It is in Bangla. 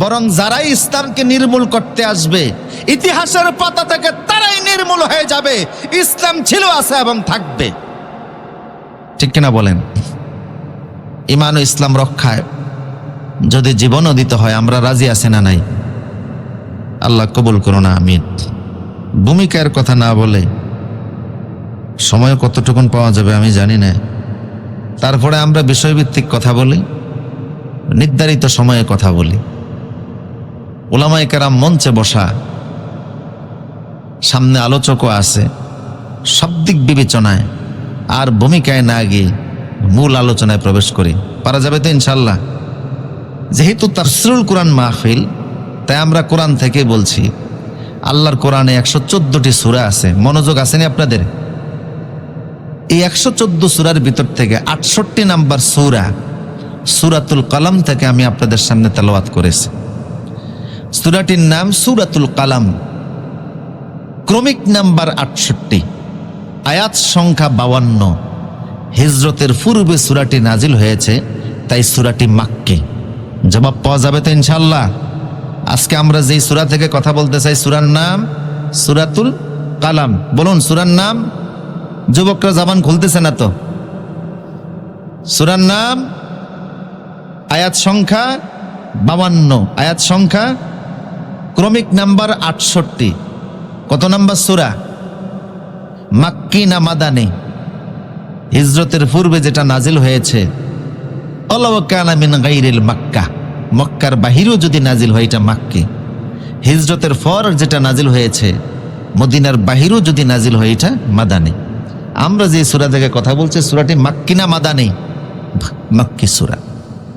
বরং যারাই ইসলামকে নির্মূল করতে আসবে, ইতিহাসের পাতা থেকে তারাই নির্মূল হয়ে যাবে, ইসলাম ছিল, আছে এবং থাকবে। ঠিক কিনা বলেন? ইমান ও ইসলাম রক্ষায় যদি জীবনও দিতে হয়, আমরা রাজি আছি না নাই? আল্লাহ কবুল করো না আমিন। ভূমিকার কথা না বলে সময় কতটুকুন পাওয়া যাবে আমি জানি না। তারপরে আমরা বিষয়ভিত্তিক কথা বলি, নির্ধারিত সময়ে কথা বলি। ওলামাই কেরাম মঞ্চে বসা। সামনে আলোচকও আছে। সব দিক বিবেচনায় আর ভূমিকায় না গিয়ে মূল আলোচনায় প্রবেশ করি। পারা যাবে তো ইনশাল্লাহ যেহেতু তাফসিরুল কোরআন মাহফিল, তাই আমরা কোরআন থেকে বলছি। আল্লাহর কোরআনে একশো চোদ্দটি সুরা আছে। মনোযোগ আসেনি আপনাদের? এই একশো চোদ্দ সুরার ভিতর থেকে আটষট্টি নাম্বার সুরা, সুরাতুল কালাম থেকে আমি আপনাদের সামনে তেলাওয়াত করেছি। সুরাটির নাম সুরাতুল কালাম। ক্রমিক নাম্বার আটষট্টি। আয়াত সংখ্যা বাউান্ন হিজরতের পূর্বে সুরাটি নাজিল হয়েছে, তাই সুরাটি মাক্কে। জবাব পাওয়া যাবে তো ইনশাল্লাহ আজকে আমরা যেই সুরা থেকে কথা বলতে চাই, সুরার নাম সুরাতুল কালাম। বলুন, সুরার নাম? যুবকরা জাবান খুলতেছে না তো? সুরার নাম আয়াত সংখ্যা বাবান্ন আয়াত সংখ্যা ক্রমিক নাম্বার আটষট্টি। কত নাম্বার সুরা? মাক্কি না মাদানি। হিজরতের পূর্বে যেটা নাজিল হয়েছে মাক্কা মক্কার বাহিরেও যদি নাজিল হয় এটা মাক্কি। হিজরতের পর যেটা নাজিল হয়েছে, মদিনার বাহিরেও যদি নাজিল হয় এটা মাদানি। আমরা যে সুরা থেকে কথা বলছি, সুরাটি মাক্কি না মাদানি? মাক্কি সুরা।